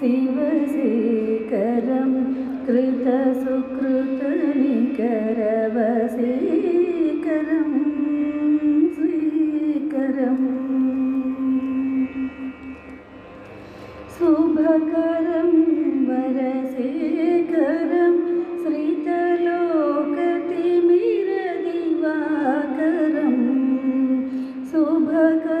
ശിവശേഖരം कृतसुकृतनिकरवसेकरं श्रीकरम् शुभकरं वरसेकरं श्रितलोकतिमिरदिवाकरं शुभकरम्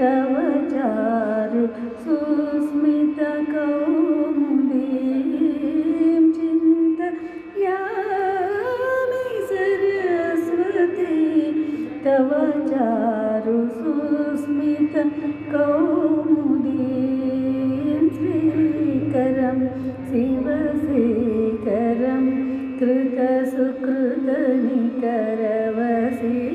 तव चारु सुस्मित कौ दिव चिन्तयामि सरस्वती तव चारु सुस्मित कौ दें श्रीकरं शिव श्रीकरं